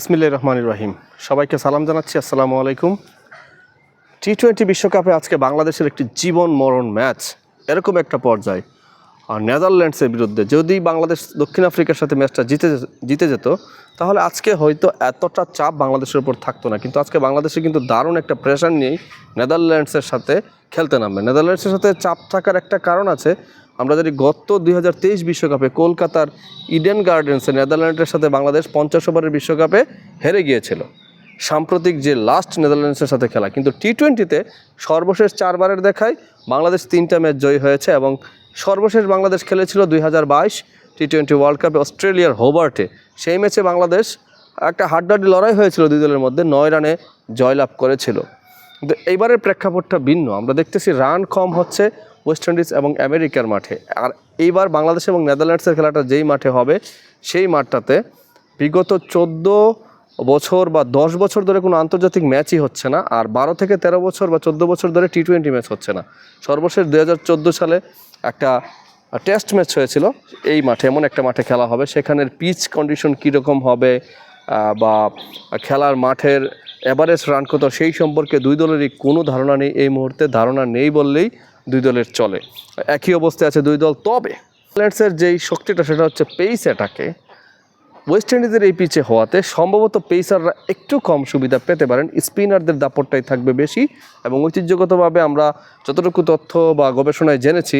ইসমিল্লা রহমান রহিম। সবাইকে সালাম জানাচ্ছি, আসসালামু আলাইকুম। টি টোয়েন্টি বিশ্বকাপে আজকে বাংলাদেশের একটি জীবন মরণ ম্যাচ, এরকম একটা পর্যায়ে। আর নেদারল্যান্ডসের বিরুদ্ধে যদি বাংলাদেশ দক্ষিণ আফ্রিকার সাথে ম্যাচটা জিতে জিতে যেত, তাহলে আজকে হয়তো এতটা চাপ বাংলাদেশের উপর থাকতো না। কিন্তু আজকে বাংলাদেশে কিন্তু দারুণ একটা প্রেশার নিয়েই নেদারল্যান্ডসের সাথে খেলতে নামবে। নেদারল্যান্ডসের সাথে চাপ থাকার একটা কারণ আছে, আমরা যদি গত দুই বিশ্বকাপে কলকাতার ইডেন গার্ডেন্সে নেদারল্যান্ডের সাথে বাংলাদেশ পঞ্চাশ ওভারের বিশ্বকাপে হেরে গিয়েছিল, সাম্প্রতিক যে লাস্ট নেদারল্যান্ডসের সাথে খেলা, কিন্তু টি টোয়েন্টিতে সর্বশেষ চারবারের দেখায় বাংলাদেশ তিনটা ম্যাচ জয়ী হয়েছে এবং সর্বশেষ বাংলাদেশ খেলেছিল দুই হাজার বাইশ টি টোয়েন্টি ওয়ার্ল্ড কাপে অস্ট্রেলিয়ার হোবার্টে। সেই ম্যাচে বাংলাদেশ একটা হাড্ডাহাড্ডি লড়াই হয়েছিল দুই দলের মধ্যে, নয় রানে জয়লাভ করেছিল। কিন্তু এইবারের প্রেক্ষাপটটা ভিন্ন। আমরা দেখতেছি রান কম হচ্ছে ওয়েস্ট ইন্ডিজ এবং আমেরিকার মাঠে। আর এইবার বাংলাদেশ এবং নেদারল্যান্ডসের খেলাটা যেই মাঠে হবে, সেই মাঠটাতে বিগত চোদ্দ বছর বা দশ বছর ধরে কোনো আন্তর্জাতিক ম্যাচই হচ্ছে না, আর বারো থেকে তেরো বছর বা চোদ্দ বছর ধরে টি টোয়েন্টি ম্যাচ হচ্ছে না। সর্বশেষ দু হাজার চোদ্দ সালে একটা টেস্ট ম্যাচ হয়েছিল, এই মাঠে, এমন একটা মাঠে খেলা হবে। সেখানের পিচ কন্ডিশন কীরকম হবে বা খেলার মাঠের এভারেজ রান কত, সেই সম্পর্কে দুই দলেরই কোনো ধারণা নেই। এই মুহূর্তে ধারণা নেই বললেই দুই দলের চলে। একই অবস্থায় আছে দুই দল। তবে নেদারল্যান্ডসের যেই শক্তিটা, সেটা হচ্ছে পেইস অ্যাটাকে ওয়েস্ট ইন্ডিজের এই পিচে হওয়াতে সম্ভবত পেসাররা একটু কম সুবিধা পেতে পারেন। স্পিনারদের দাপটটাই থাকবে বেশি এবং ঐতিহ্যগতভাবে আমরা যতটুকু তথ্য বা গবেষণায় জেনেছি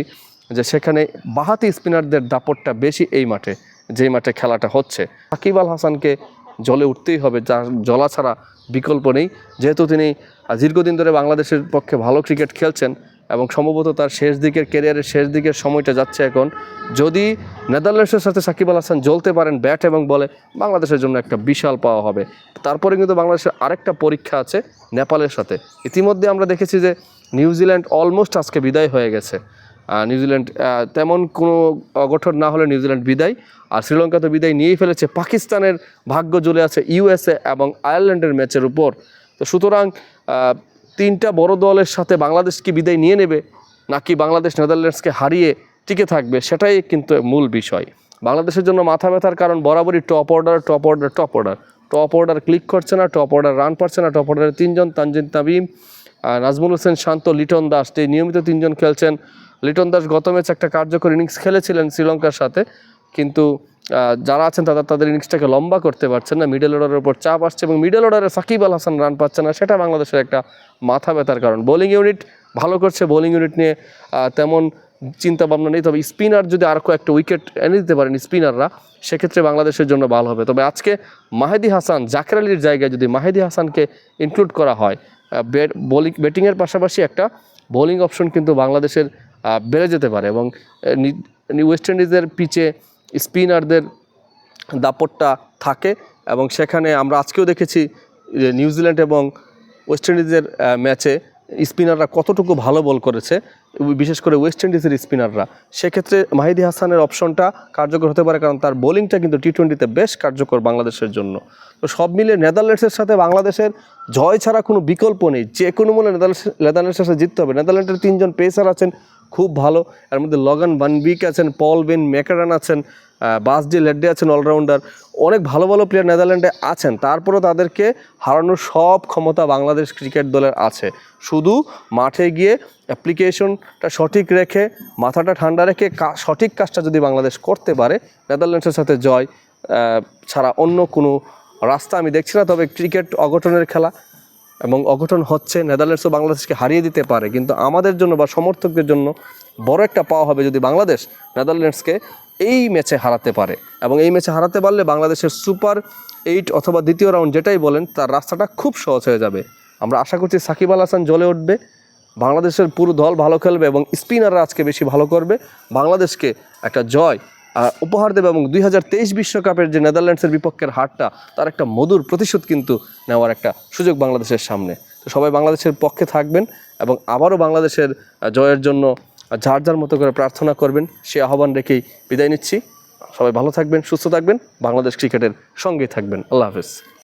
যে সেখানে বাহাতি স্পিনারদের দাপটটা বেশি এই মাঠে, যেই মাঠে খেলাটা হচ্ছে। সাকিব আল হাসানকে জলে উঠতেই হবে, যা জলা ছাড়া বিকল্প নেই। যেহেতু তিনি দীর্ঘদিন ধরে বাংলাদেশের পক্ষে ভালো ক্রিকেট খেলছেন এবং সম্ভবত তার শেষ দিকের ক্যারিয়ারের শেষ দিকের সময়টা যাচ্ছে এখন, যদি নেদারল্যান্ডসের সাথে সাকিব আল হাসান জ্বলতে পারেন ব্যাট এবং বলে, বাংলাদেশের জন্য একটা বিশাল পাওয়া হবে। তারপরে কিন্তু বাংলাদেশের আরেকটা পরীক্ষা আছে নেপালের সাথে। ইতিমধ্যে আমরা দেখেছি যে নিউজিল্যান্ড অলমোস্ট আজকে বিদায় হয়ে গেছে। নিউজিল্যান্ড তেমন কোনো অগঠন না হলে নিউজিল্যান্ড বিদায়। আর শ্রীলঙ্কা তো বিদায় নিয়েই ফেলেছে। পাকিস্তানের ভাগ্য জ্বলে আছে ইউএসএ এবং আয়ারল্যান্ডের ম্যাচের উপর। তো সুতরাং তিনটা বড় দলের সাথে বাংলাদেশ কি বিদায় নিয়ে নেবে, নাকি বাংলাদেশ নেদারল্যান্ডসকে হারিয়ে টিকে থাকবে, সেটাই কিন্তু মূল বিষয়। বাংলাদেশের জন্য মাথা ব্যথার কারণ বরাবরই top order top order top order. Top order click করছে না, টপ অর্ডার রান পাচ্ছে না, টপ অর্ডারের তিনজন, তানজিন তাবিম নাজমুল হোসেন শান্ত, লিটন দাস এই নিয়মিত তিনজন খেলছেন লিটন দাস গত ম্যাচ একটা কার্যকর ইনিংস খেলেছিলেন শ্রীলঙ্কার সাথে, কিন্তু যারা আছেন তারা তাদের ইনিংসটাকে লম্বা করতে পারছেন না। মিডল অর্ডারের উপর চাপ আসছে এবং মিডল অর্ডারে সাকিব আল হাসান রান পাচ্ছে না, সেটা বাংলাদেশের একটা মাথা ব্যথার কারণ। বোলিং ইউনিট ভালো করছে বোলিং ইউনিট নিয়ে তেমন চিন্তা ভাবনা নেই, তবে স্পিনার যদি আর কয়েকটা উইকেট এনে দিতে পারেন স্পিনাররা সেক্ষেত্রে বাংলাদেশের জন্য ভালো হবে। তবে আজকে মাহেদি হাসান, জাকের আলীর জায়গায় যদি মাহেদি হাসানকে ইনক্লুড করা হয় ব্যাটিংয়ের পাশাপাশি একটা বোলিং অপশন কিন্তু বাংলাদেশের বেড়ে যেতে পারে এবং ওয়েস্ট ইন্ডিজের পিচে স্পিনারদের দাপটটা থাকে এবং সেখানে আমরা আজকেও দেখেছি যে নিউজিল্যান্ড এবং ওয়েস্ট ইন্ডিজের ম্যাচে স্পিনাররা কতটুকু ভালো বল করেছে, বিশেষ করে ওয়েস্ট ইন্ডিজের স্পিনাররা সেক্ষেত্রে মাহিদি হাসানের অপশনটা কার্যকর হতে পারে কারণ তার বোলিংটা কিন্তু টি টোয়েন্টিতে বেশ কার্যকর বাংলাদেশের জন্য। তো সব মিলে নেদারল্যান্ডসের সাথে বাংলাদেশের জয় ছাড়া কোনো বিকল্প নেই। যে কোনো মূল্যে নেদারল্যান্ডস নেদারল্যান্ডসের সাথে জিততে হবে। নেদারল্যান্ডের তিনজন পেসার আছেন খুব ভালো। এর মধ্যে লগন বানবিক আছেন পল বেন ম্যাকারান আছেন বাসডি লেড্ডে আছেন অলরাউন্ডার অনেক ভালো ভালো প্লেয়ার নেদারল্যান্ডে আছেন। তারপরেও তাদেরকে হারানোর সব ক্ষমতা বাংলাদেশ ক্রিকেট দলের আছে। শুধু মাঠে গিয়ে অ্যাপ্লিকেশনটা সঠিক রেখে, মাথাটা ঠান্ডা রেখে সঠিক কাজটা যদি বাংলাদেশ করতে পারে, নেদারল্যান্ডসের সাথে জয় ছাড়া অন্য কোনো রাস্তা আমি দেখছি না। তবে ক্রিকেট অঘটনের খেলা এবং অঘটন হচ্ছে নেদারল্যান্ডসও বাংলাদেশকে হারিয়ে দিতে পারে। কিন্তু আমাদের জন্য বা সমর্থকদের জন্য বড় একটা পাওয়া হবে যদি বাংলাদেশ নেদারল্যান্ডসকে এই ম্যাচে হারাতে পারে। এবং এই ম্যাচে হারাতে পারলে বাংলাদেশের সুপার এইট অথবা দ্বিতীয় রাউন্ড যেটাই বলেন, তার রাস্তাটা খুব সহজ হয়ে যাবে। আমরা আশা করছি সাকিব আল হাসান জ্বলে উঠবে, বাংলাদেশের পুরো দল ভালো খেলবে এবং স্পিনাররা আজকে বেশি ভালো করবে। বাংলাদেশকে একটা জয় উপহার দেবে এবং দুই বিশ্বকাপের যে নেদারল্যান্ডসের বিপক্ষের হারটা, তার একটা মধুর প্রতিশোধ কিন্তু নেওয়ার একটা সুযোগ বাংলাদেশের সামনে। তো সবাই বাংলাদেশের পক্ষে থাকবেন এবং আবারও বাংলাদেশের জয়ের জন্য যার যার মতো করে প্রার্থনা করবেন, সে আহ্বান রেখেই বিদায় নিচ্ছি। সবাই ভালো থাকবেন, সুস্থ থাকবেন, বাংলাদেশ ক্রিকেটের সঙ্গেই থাকবেন। আল্লাহ হাফেজ।